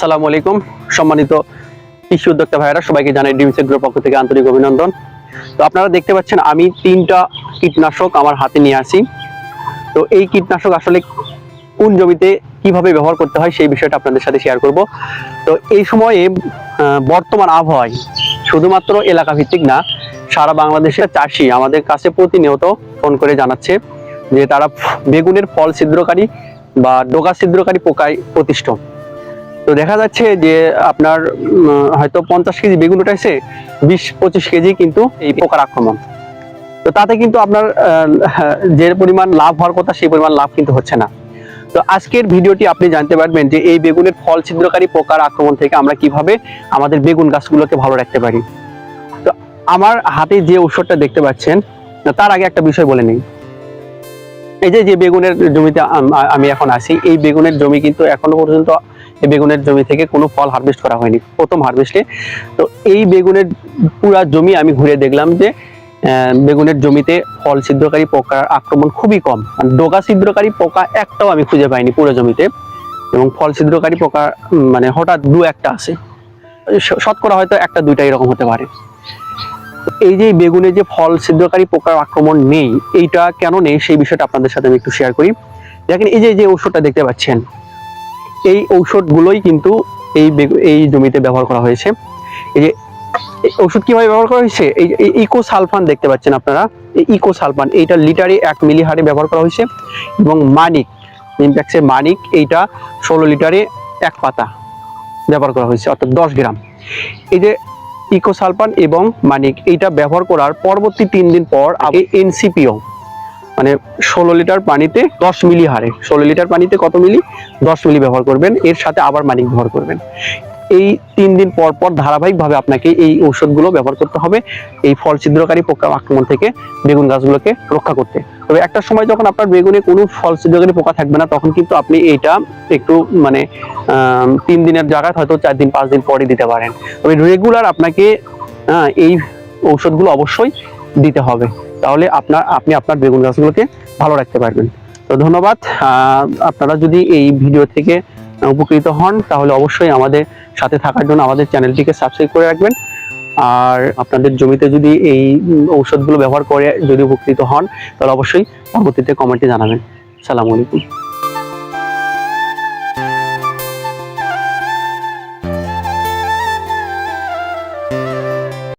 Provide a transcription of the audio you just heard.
সালামু আলাইকুম। সম্মানিত কৃষি উদ্যোক্তা ভাইয়েরা, সবাইকে জানাই ডিমস এগ্রোর পক্ষ থেকে আন্তরিক অভিনন্দন। তো আপনারা দেখতে পাচ্ছেন, আমি তিনটা কীটনাশক আমার হাতে নিয়ে আসি। তো এই কীটনাশক আসলে কোন জমিতে কীভাবে ব্যবহার করতে হয় সেই বিষয়টা আপনাদের সাথে শেয়ার করব। তো এই সময়ে বর্তমান আবহাওয়ায় শুধুমাত্র এলাকা ভিত্তিক না, সারা বাংলাদেশের চাষি আমাদের কাছে প্রতিনিয়ত ফোন করে জানাচ্ছে যে তারা বেগুনের ফল ছিদ্রকারী বা ডোকা ছিদ্রকারী পোকায় প্রতিষ্ঠ। তো দেখা যাচ্ছে যে আপনার হয়তো পঞ্চাশ কেজি বেগুন উঠাইছে বিশ পঁচিশ কেজি কিন্তু এই পোকার আক্রমণ। তো তাতে কিন্তু আপনার যে পরিমাণ লাভ হওয়ার কথা সেই পরিমাণ লাভ কিন্তু হচ্ছে না। তো আজকের ভিডিওটি আপনি জানতে পারবেন যে এই বেগুনের ফল ছিদ্রকারী পোকার আক্রমণ থেকে আমরা কীভাবে আমাদের বেগুন গাছগুলোকে ভালো রাখতে পারি। তো আমার হাতে যে ঔষধটা দেখতে পাচ্ছেন তার আগে একটা বিষয় বলে নিই। এই যে যে বেগুনের জমিতে আমি এখন আছি, এই বেগুনের জমি কিন্তু এখনও পর্যন্ত এই বেগুনের জমি থেকে কোনো ফল হারভেস্ট করা হয়নি, প্রথম হারভেস্টে তো এই বেগুনের পুরা জমি আমি ঘুরে দেখলাম যে বেগুনের জমিতে ফল ছিদ্রকারী পোকার আক্রমণ খুবই কম। ডোকা ছিদ্রকারী পোকা একটাও আমি খুঁজে পাইনি পুরো জমিতে। এবং ফল ছিদ্রকারী পোকা মানে হঠাৎ দু একটা আছে শতকরা হয়তো একটা দুইটা এরকম হতে পারে। এই যে বেগুনে যে ফল ছিদ্রকারী পোকার আক্রমণ নেই, এইটা কেন নেই সেই বিষয়টা আপনাদের সাথে আমি একটু শেয়ার করি। দেখেন এই যে যে ওষুধটা দেখতে পাচ্ছেন এই ঔষধগুলোই কিন্তু এই এই জমিতে ব্যবহার করা হয়েছে। এই যে ওষুধ কীভাবে ব্যবহার করা হয়েছে? এই ইকো সালফান দেখতে পাচ্ছেন আপনারা। এই ইকো সালফান এইটা লিটারে এক মিলি হারে ব্যবহার করা হয়েছে। এবং মানিক ইম্প্যাক্সের মানিক, এইটা ষোলো লিটারে এক পাতা ব্যবহার করা হয়েছে, অর্থাৎ দশ গ্রাম। এই যে ইকো সালফান এবং মানিক, এইটা ব্যবহার করার পরবর্তী তিন দিন পর আগে এনসিপিও মানে ষোলো লিটার পানিতে দশ মিলি হারে ষোলো লিটার পানিতে কত মিলি? দশ মিলি ব্যবহার করবেন। এর সাথে আবার মানিক ব্যবহার করবেন। এই তিন দিন পর পর ধারাবাহিকভাবে আপনাকে এই ঔষধগুলো ব্যবহার করতে হবে। এই ফল ছিদ্রকারী পোকা আক্রমণ থেকে বেগুন গাছগুলোকে রক্ষা করতে। তবে একটা সময় যখন আপনার বেগুনে কোনো ফল ছিদ্রকারী পোকা থাকবে না, তখন কিন্তু আপনি এইটা একটু মানে তিন দিনের জায়গায় হয়তো চার দিন, পাঁচ দিন পরে দিতে পারেন। তবে রেগুলার আপনাকে এই ঔষধগুলো অবশ্যই দিতে হবে। তাহলে আপনার, আপনি আপনার বেগুন গাছগুলোকে ভালো রাখতে পারবেন। তো ধন্যবাদ। আপনারা যদি এই ভিডিও থেকে উপকৃত হন, তাহলে অবশ্যই আমাদের সাথে থাকার জন্য আমাদের চ্যানেলটিকে সাবস্ক্রাইব করে রাখবেন। আর আপনাদের জমিতে যদি এই ঔষধগুলো ব্যবহার করে যদি উপকৃত হন, তাহলে অবশ্যই পরবর্তীতে কমেন্টে জানাবেন। সালাম আলাইকুম।